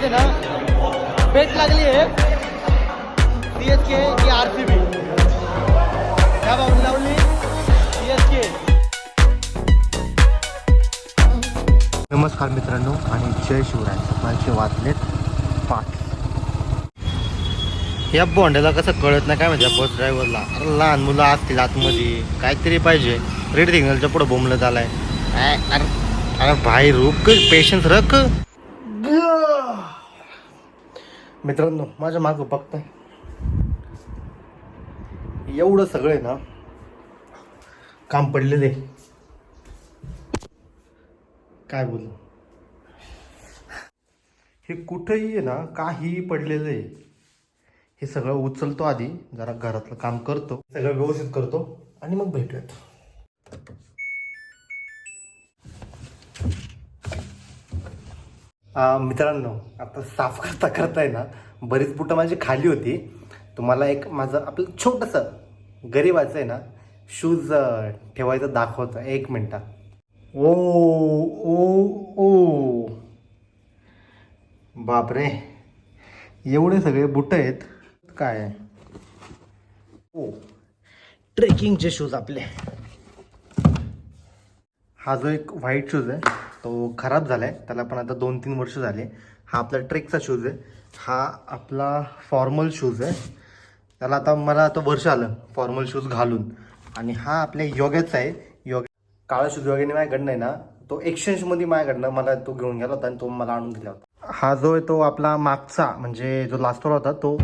आज आहे ना बेट लागली आहे सी एस के की आर सी बी त्या बाबून लावली. सी एस के नमस्कार मित्रांनो आणि जय शिवराय. सकाळचे वाजलेत पाच. या बोंड्याला कसं कळत नाही काय म्हणजे बस ड्रायव्हरला अरे लहान मुलं असतील आतमध्ये. काहीतरी पाहिजे. रेड सिग्नलच्या पुढं बोंबलं झालाय अरे भाई रुक पेशन्स रख. मित्रांनो माझ्या मागं बघताय. एवढं सगळं आहे ना काम पडलेलं आहे. काय बोलू? हे कुठंही आहे ना काहीही पडलेलं आहे. हे सगळं उचलतो आधी जरा घरातलं काम करतो सगळं व्यवस्थित करतो आणि मग भेटूयात. मित्रांनो आता साफ करता करताय ना बरीच बुटं माझी खाली होती. तुम्हाला एक माझं आपलं छोटंसं गरीबाचं आहे ना शूज ठेवायचं दाखवतं. एक मिनटात ओ ओ ओ. बापरे. एवढे सगळे बुट आहेत. काय? ओ. ट्रेकिंगचे शूज आपले. हा जो एक व्हाईट शूज आहे. तो खराब झाला आहे त्याला पण आता दोन तीन वर्ष झाले. हा आपला ट्रेकचा शूज आहे. हा आपला फॉर्मल शूज आहे. त्याला आता मला आता वर्ष आलं फॉर्मल शूज घालून. आणि हा आपल्या योग्याचा आहे. योग काळा शूज योग्याने माझ्याकडनं आहे ना. तो एक्सचेंजमध्ये माझ्याकडनं मला तो घेऊन गेला होता आणि तो मला आणून दिला होता. हा जो आहे तो आपला मागचा म्हणजे जो लास्टवर होता तो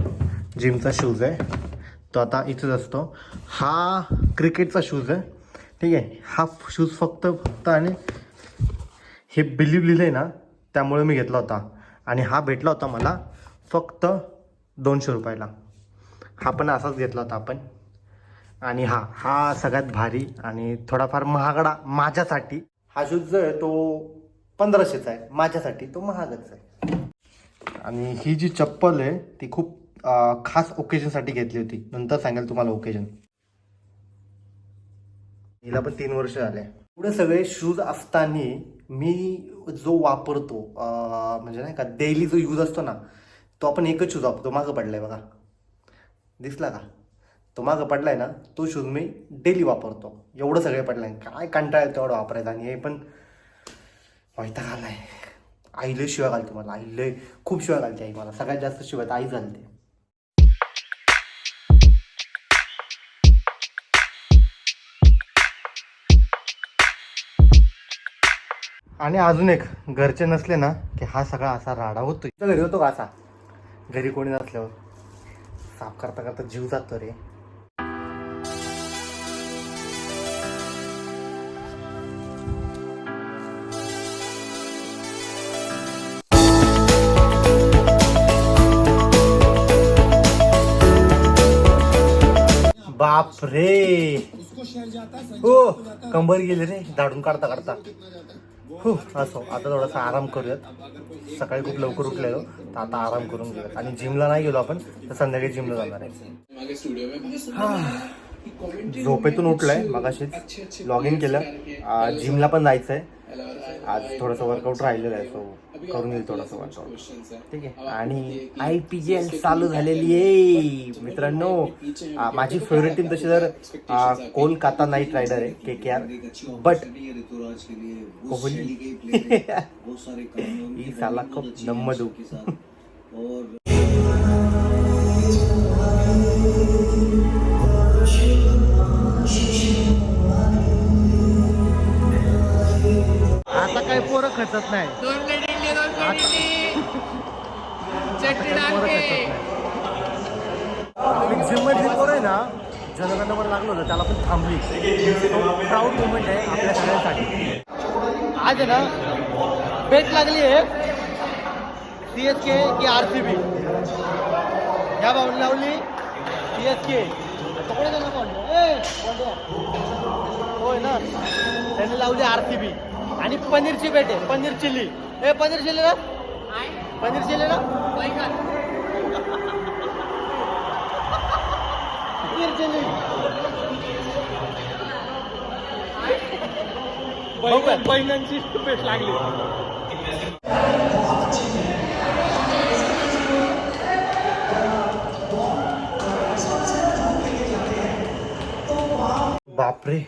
जिमचा शूज आहे. तो आता इथेच असतो. हा क्रिकेटचा शूज आहे. ठीक आहे. हा शूज फक्त फक्त आणि हे बिलीव लिहिलं आहे ना त्यामुळे मी घेतला होता. आणि हा भेटला होता मला फक्त दोनशे रुपयाला. हा पण असाच घेतला होता आपण. आणि हा हा सगळ्यात भारी आणि थोडाफार महागडा माझ्यासाठी. हा शूज जो आहे तो पंधराशेचा आहे. माझ्यासाठी तो महागच आहे. आणि ही जी चप्पल आहे ती खूप खास ओकेजनसाठी घेतली होती. नंतर सांगेल तुम्हाला ओकेजन हिला पण तीन वर्ष झाले. पुढे सगळे शूज असताना मी जो वापरतो म्हणजे नाही का डेली जो यूज असतो ना तो आपण एकच शूज वापरतो. मागं पडलाय बघा. दिसला का? तो मागं पडलाय ना तो शूज मी डेली वापरतो. एवढं सगळे पडलाय. काय कंटाळा येतो एवढं वापरायचा आणि हे पण माहिता घालाय आई आईले शिवाय घालते मला. आईले खूप शिवाय घालते आई मला. सगळ्यात जास्त शिवाय आई घालते. आणि अजून एक घरचे नसले ना की हा सगळा असा राडा होतो तुझ्या घरी होतो का असा? घरी कोणी नसल्यावर. साफ करता करता जीव जातो रे. बाप रे हो कंबर गेले रे झाडून काढता काढता. हो असो आता थोडासा आराम करूयात. सकाळी खूप लवकर उठलेलो तर आता आराम करून घेऊयात. आणि जिमला नाही गेलो आपण तर संध्याकाळी जिमला जाणार आहे. हा. झोपेतून उठलाय मगाशीच लॉग इन केलं जिमला पण जायचं आहे आज थोडंसं वर्कआउट राहिलेलं आहे सो करून येईल थोडंसं वर्कआउट ठीक आहे. आणि आय पी जी एल चालू झालेली आहे. मित्रांनो माझी फेवरेट टीम तशी तर आ, कोलकाता नाईट रायडर आहे. K K R but Kohli ही साला खूप नम्मदू आता काही पोरं खचत नाही. आहे ना जनगणवर लागलो होतं त्याला पण थांबली. प्राऊड मुवमेंट आहे आपल्या सगळ्यांसाठी. आज आहे ना बेट लागली आहे सी एस के की आर सी बी या बाबून लावली सी एस के होय ना. त्यांनी लावली आर सी बी आणि पनीरची बेट आहे पनीर चिल्ली. ए पनीर चिल्ली ना? पनीर चिल्ली ना? पनीर चिल्ली. बहिणांची भेट लागली. बापरे.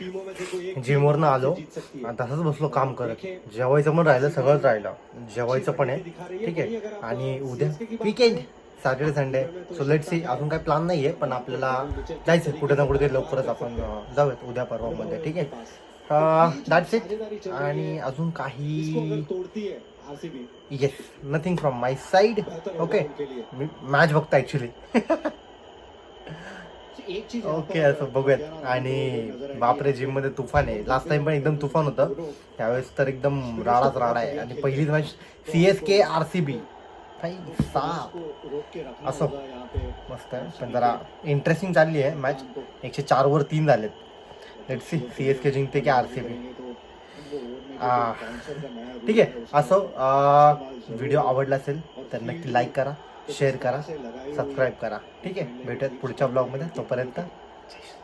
जिमवरनं आलो. आणि तसंच बसलो काम करत. जेवायचं पण राहिलं सगळंच राहिलं. जेवायचं पण आहे. ठीक आहे. आणि उद्या weekend Saturday Sunday so let see अजून काही प्लॅन नाही आहे पण आपल्याला जायचं कुठे ना कुठे लवकरच आपण जाऊयात उद्या परवामध्ये. ठीक आहे? दॅट्स इट आणि अजून काही yes nothing from my side okay me match बघतो ॲक्च्युली ओके असं बघूयात. आणि बापरे जिममध्ये तुफान आहे. लास्ट टाइम पण एकदम तुफान होतं. त्यावेळेस तर एकदम राडाच राडा आहे. आणि पहिलीच match C S K R C B असं. मस्त आहे. पण जरा इंटरेस्टिंग चालली आहे मॅच एकशे चार वर तीन झालेत. Let see C S K जिंकते की आर सी बी ठीक आहे. असो व्हिडिओ आवडला असेल तर नक्की लाईक करा. शेअर करा सबस्क्राईब करा. ठीक आहे? भेटत पुढच्या ब्लॉगमध्ये तोपर्यंत जय श्री-